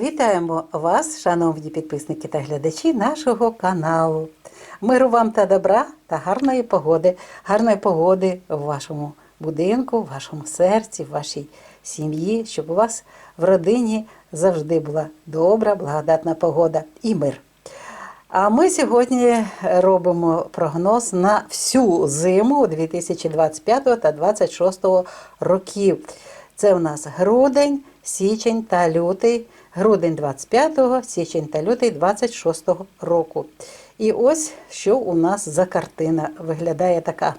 Вітаємо вас, шановні підписники та глядачі нашого каналу. Миру вам та добра та гарної погоди, гарної погоди в вашому будинку, в вашому серці, в вашій сім'ї, щоб у вас в родині завжди була добра, благодатна погода і мир. А ми сьогодні робимо прогноз на всю зиму 2025 та 2026 років. Це у нас грудень, січень та лютий. Грудень 25-го, січень та лютий 26-го року. І ось що у нас за картина виглядає така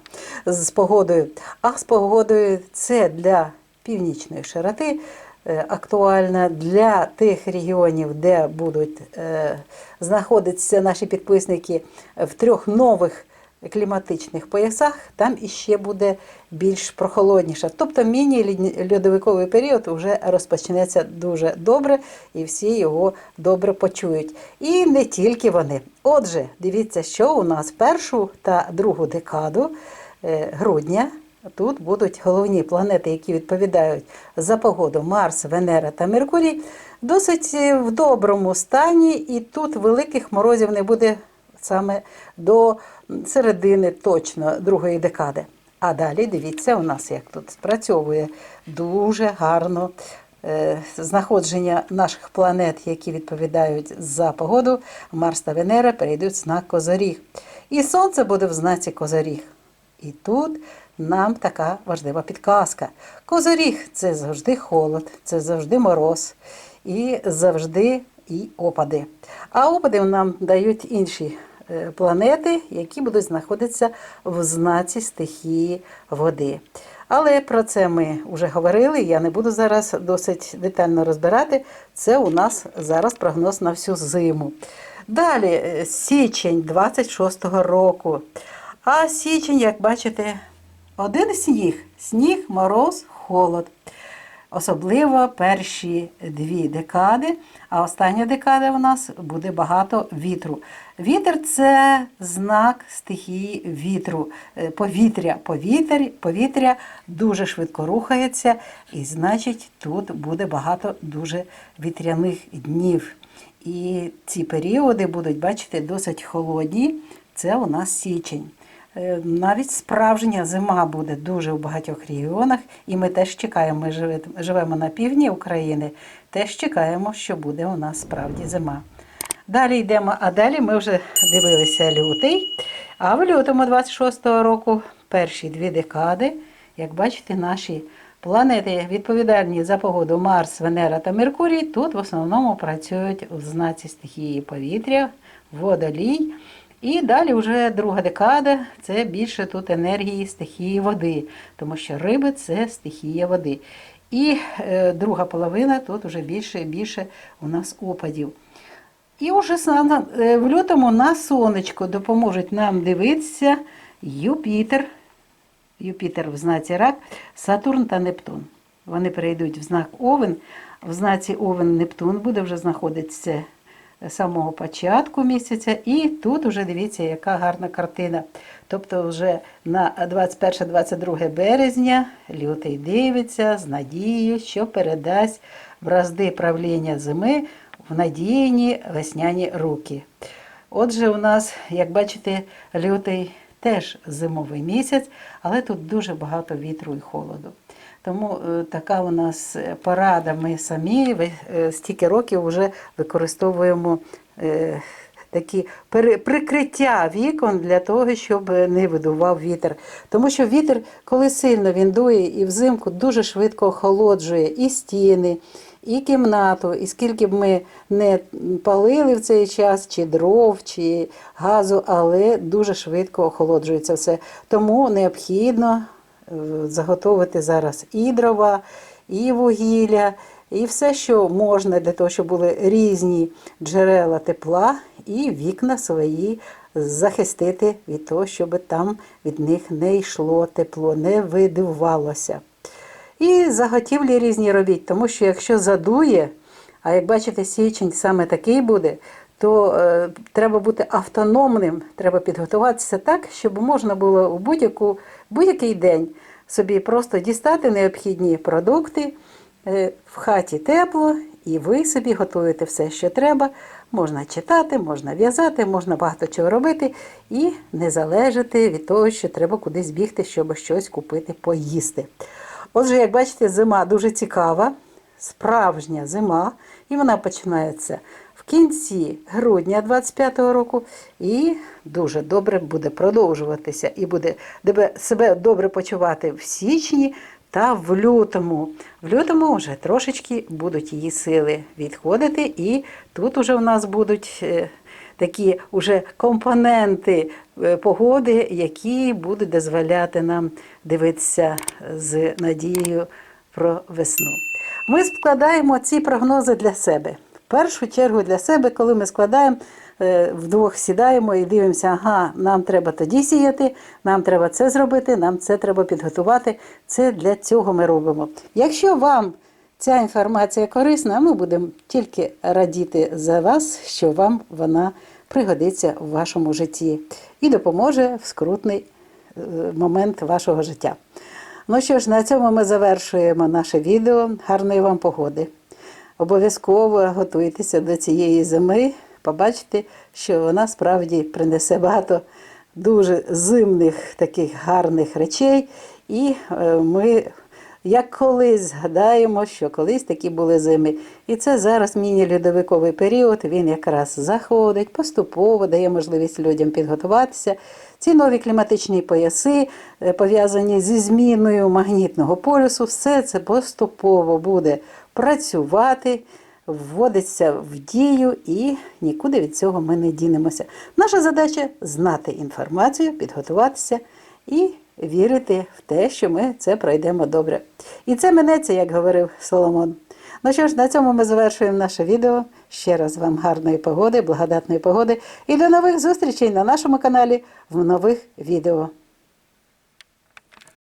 з погодою. А з погодою це для північної широти е, актуальна для тих регіонів, де будуть е, знаходитися наші підписники в трьох нових кліматичних поясах, там іще буде більш прохолодніше. Тобто міні-льодовиковий період вже розпочнеться дуже добре, і всі його добре почують. І не тільки вони. Отже, дивіться, що у нас першу та другу декаду е, грудня. Тут будуть головні планети, які відповідають за погоду Марс, Венера та Меркурій, досить в доброму стані, і тут великих морозів не буде саме до середини точно другої декади. А далі дивіться, у нас як тут спрацьовує дуже гарно е, знаходження наших планет, які відповідають за погоду. Марс та Венера перейдуть в знак Козоріг. І Сонце буде в знаці Козоріг. І тут нам така важлива підказка. Козоріг це завжди холод, це завжди мороз і завжди і опади. А опади нам дають інші планети, які будуть знаходитися в знаці стихії води. Але про це ми вже говорили. Я не буду зараз досить детально розбирати. Це у нас зараз прогноз на всю зиму. Далі, е, січень 26-го року. А січень, як бачите, один сніг, сніг, мороз, холод. Особливо перші дві декади, а остання декада у нас буде багато вітру. Вітер це знак стихії вітру, е, повітря. Повітря, повітря дуже швидко рухається, і значить тут буде багато дуже вітряних днів. І ці періоди будуть, бачите, досить холодні. Це у нас січень. Е, Навіть справжня зима буде дуже в багатьох регіонах, і ми теж чекаємо. Ми живемо на півдні України, теж чекаємо, що буде у нас справді зима. Далі йдемо, а далі ми вже дивилися лютий. А в лютому 26-го року перші дві декади, як бачите, наші планети відповідальні за погоду Марс, Венера та Меркурій, тут в основному працюють в знаці стихії повітря, водолій. І далі вже друга декада це більше тут енергії стихії води, тому що риби це стихія води. І е, друга половина тут вже більше і більше у нас опадів. І сам- е, в лютому на сонечко допоможуть нам дивитися Юпітер, Юпітер в знаці Рак, Сатурн та Нептун. Вони перейдуть в знак Овен. В знаці Овен Нептун буде вже знаходитися самого початку місяця. І тут вже дивіться, яка гарна картина. Тобто, вже на 21-22 березня лютий дивиться з надією, що передасть бразди правління зими в надійні весняні руки. Отже, у нас, як бачите, лютий теж зимовий місяць, але тут дуже багато вітру і холоду. Тому е, така у нас е, порада. Ми самі е, стільки років вже використовуємо такі прикриття вікон для того, щоб не видував вітер. Тому що вітер, коли сильно він дує і взимку дуже швидко охолоджує і стіни, і кімнату, і скільки б ми не палили в цей час, чи дров, чи газу, але дуже швидко охолоджується все. Тому необхідно заготовити зараз і дрова, і вугілля, і все, що можна для того, щоб були різні джерела тепла, і вікна свої захистити від того, щоб там від них не йшло тепло, не видувалося. І заготівлі різні робіть, тому що якщо задує, а як бачите, січень саме такий буде, то е, треба бути автономним, треба підготуватися так, щоб можна було у будь-яку, будь-який день собі просто дістати необхідні продукти, е, в хаті тепло і ви собі готуєте все, що треба. Можна читати, можна в'язати, можна багато чого робити і не залежати від того, що треба кудись бігти, щоб щось купити, поїсти. Отже, як бачите, зима дуже цікава, справжня зима, і вона починається кінці грудня 25-го року і дуже добре буде продовжуватися і буде себе добре почувати в січні та в лютому. В лютому вже трошечки будуть її сили відходити, і тут уже в нас будуть е, такі уже компоненти е, погоди, які будуть дозволяти нам дивитися з надією про весну. Ми складаємо ці прогнози для себе. В першу чергу для себе, коли ми складаємо, е, вдвох сідаємо і дивимося, ага, нам треба тоді сіяти, нам треба це зробити, нам це треба підготувати. Це для цього ми робимо. Якщо вам ця інформація корисна, ми будемо тільки радіти за вас, що вам вона пригодиться в вашому житті і допоможе в скрутний е, момент вашого життя. Ну що ж, на цьому ми завершуємо наше відео. Гарної вам погоди. Обов'язково готуйтеся до цієї зими. Побачите, що вона справді принесе багато дуже зимних таких гарних речей. І е, ми, як колись, згадаємо, що колись такі були зими. І це зараз міні-льодовиковий період. Він якраз заходить поступово, дає можливість людям підготуватися. Ці нові кліматичні пояси, е, пов'язані зі зміною магнітного полюсу, все це поступово буде працювати, вводиться в дію і нікуди від цього ми не дінемося. Наша задача знати інформацію, підготуватися і вірити в те, що ми це пройдемо добре. І це минеться, як говорив Соломон. Ну що ж, на цьому ми завершуємо наше відео. Ще раз вам гарної погоди, благодатної погоди і до нових зустрічей на нашому каналі в нових відео.